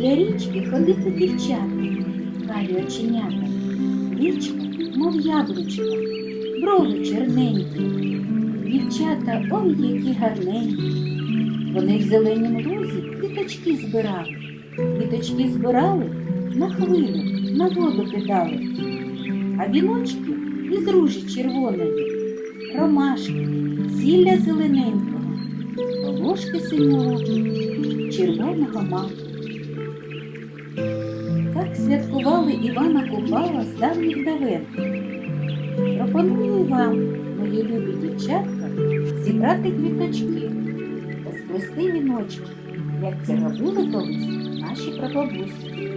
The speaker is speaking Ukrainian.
Біля річки ходили дівчата, карі оченята, річка, мов яблучко, брови черненькі. Дівчата, ой, які гарненькі. Вони в зеленім лузі квіточки збирали. Квіточки збирали, на хвилю, на воду кидали. А віночки із ружі червоної, ромашки, зілля зелененького, волошки синього, червоного маку. Святкували Івана Купала з давніх давен. Пропоную вам, мої любі дівчатка, зібрати квіточки та сплести віночки, як це робили колись наші прабабусі.